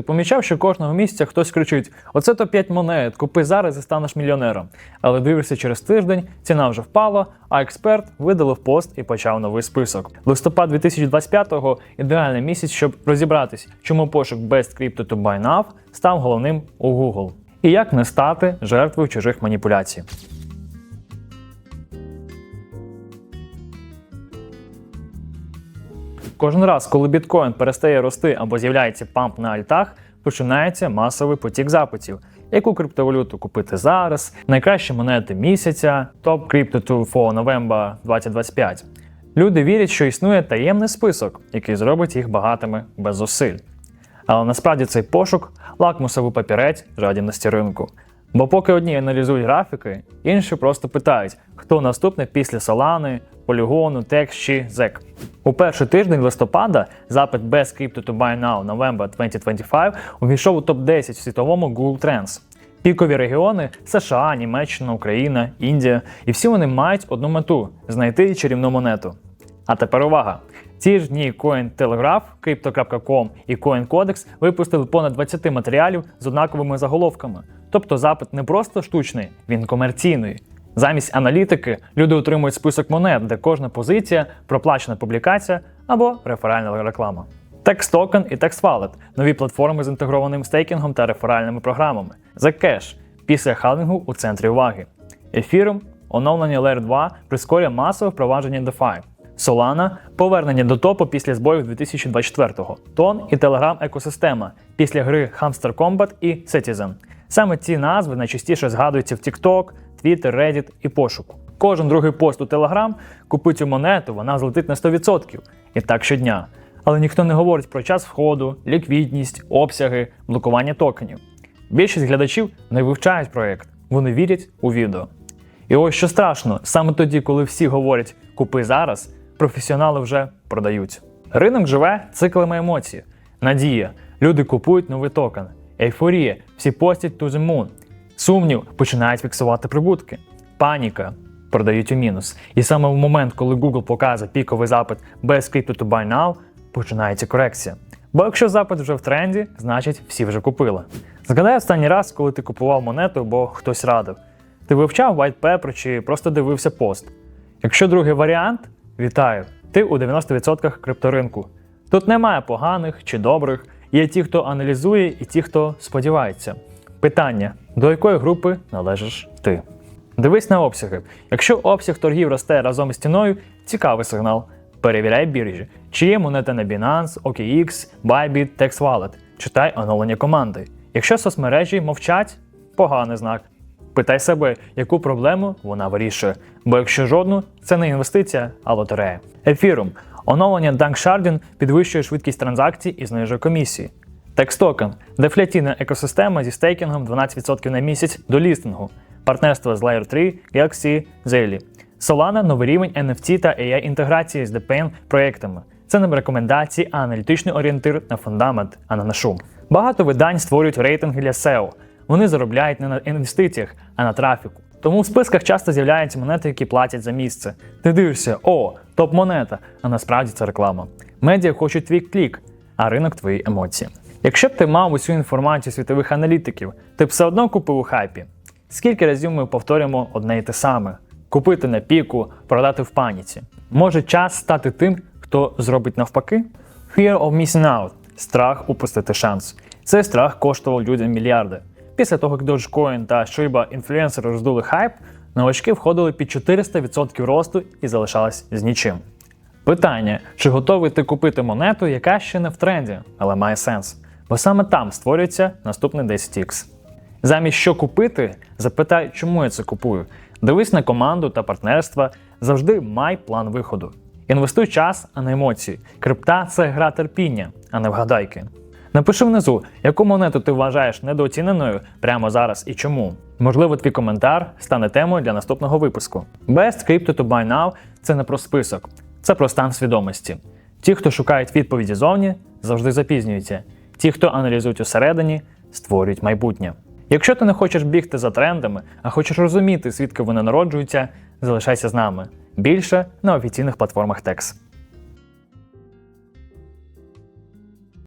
Ти помічав, що кожного місяця хтось кричить: Оце то 5 монет, купи зараз і станеш мільйонером. Але дивишся через тиждень, ціна вже впала, а експерт видалив пост і почав новий список. Листопад 2025-го ідеальний місяць, щоб розібратись, чому пошук Best Crypto to Buy Now став головним у Google. І як не стати жертвою чужих маніпуляцій. Кожен раз, коли біткоін перестає рости або з'являється памп на альтах, починається масовий потік запитів. Яку криптовалюту купити зараз? Найкращі монети місяця, топ Crypto to for November 2025. Люди вірять, що існує таємний список, який зробить їх багатими без зусиль. Але насправді цей пошук лакмусовий папірець жадібності ринку. Бо поки одні аналізують графіки, інші просто питають, хто наступний після Solana, Полігону, чи ZEC. У перший тиждень листопада запит Best Crypto to Buy Now November 2025 увійшов у топ-10 в світовому Google Trends. Пікові регіони США, Німеччина, Україна, Індія, і всі вони мають одну мету знайти чарівну монету. А тепер увага! Ці ж дні Cointelegraph, Crypto.com і CoinCodex випустили понад 20 матеріалів з однаковими заголовками. Тобто запит не просто штучний, він комерційний. Замість аналітики люди отримують список монет, де кожна позиція проплачена публікація або реферальна реклама. Text Token і Text Wallet – нові платформи з інтегрованим стейкінгом та реферальними програмами. Zcash – після халвінгу у центрі уваги. Ethereum – оновлення Layer 2 прискорює масове впровадження DeFi. Solana – повернення до топу після збоїв 2024-го. Тон і Telegram екосистема після гри Hamster Combat і Citizen. Саме ці назви найчастіше згадуються в TikTok, Twitter, Reddit і пошуку. Кожен другий пост у Telegram купи цю монету, вона злетить на 100%. І так щодня. Але ніхто не говорить про час входу, ліквідність, обсяги, блокування токенів. Більшість глядачів не вивчають проєкт, вони вірять у відео. І ось що страшно, саме тоді, коли всі говорять купи зараз, професіонали вже продають. Ринок живе циклами емоцій. Надія, люди купують новий токен. Ейфорія, всі постять to the moon. Сумнів починають фіксувати прибутки. Паніка продають у мінус. І саме в момент, коли Google показує піковий запит без to buy now, починається корекція. Бо якщо запит вже в тренді, значить всі вже купили. Згадай останній раз, коли ти купував монету, бо хтось радив. Ти вивчав white paper чи просто дивився пост. Якщо другий варіант, вітаю, ти у 90% крипторинку. Тут немає поганих чи добрих, є ті, хто аналізує, і ті, хто сподівається. Питання: до якої групи належиш ти? Дивись на обсяги. Якщо обсяг торгів росте разом із стіною, цікавий сигнал. Перевіряй біржі, чи є монета на Binance, OKX, Bybit, TextWallet. Читай оновлення команди. Якщо соцмережі мовчать, поганий знак. Питай себе, яку проблему вона вирішує. Бо якщо жодну, це не інвестиція, а лотерея. Ефірум. Оновлення Danksharding підвищує швидкість транзакцій і знижує комісії. Текстокен дефляційна екосистема зі стейкінгом 12% на місяць до лістингу. Партнерство з Layer 3, Galaxy, Zelle. Solana – новий рівень NFT та AI інтеграції з DePain проєктами. Це не рекомендації, а аналітичний орієнтир на фундамент, а не на шум. Багато видань створюють рейтинги для SEO. Вони заробляють не на інвестиціях, а на трафіку. Тому в списках часто з'являються монети, які платять за місце. Ти дивишся, о, топ-монета, а насправді це реклама. Медіа хочуть твій клік, а ринок твої емоції. Якщо б ти мав усю інформацію світових аналітиків, ти б все одно купив у хайпі. Скільки разів ми повторюємо одне й те саме: купити на піку, продати в паніці. Може час стати тим, хто зробить навпаки? Fear of missing out страх упустити шанс. Цей страх коштував людям мільярди. Після того, як Dogecoin та Shiba інфлюенсери роздули хайп, новачки входили під 400% росту і залишались з нічим. Питання: чи готовий ти купити монету, яка ще не в тренді, але має сенс? Бо саме там створюється наступний 10x. Замість що купити, запитай, чому я це купую. Дивись на команду та партнерства, завжди май план виходу. Інвестуй час, а не емоції. Крипта це гра терпіння, а не вгадайки. Напиши внизу, яку монету ти вважаєш недооціненою прямо зараз і чому. Можливо, твій коментар стане темою для наступного випуску. Best Crypto to Buy Now – це не про список, це про стан свідомості. Ті, хто шукають відповіді зовні, завжди запізнюються. Ті, хто аналізують усередині, створюють майбутнє. Якщо ти не хочеш бігти за трендами, а хочеш розуміти, звідки вони народжуються, залишайся з нами. Більше на офіційних платформах TEX.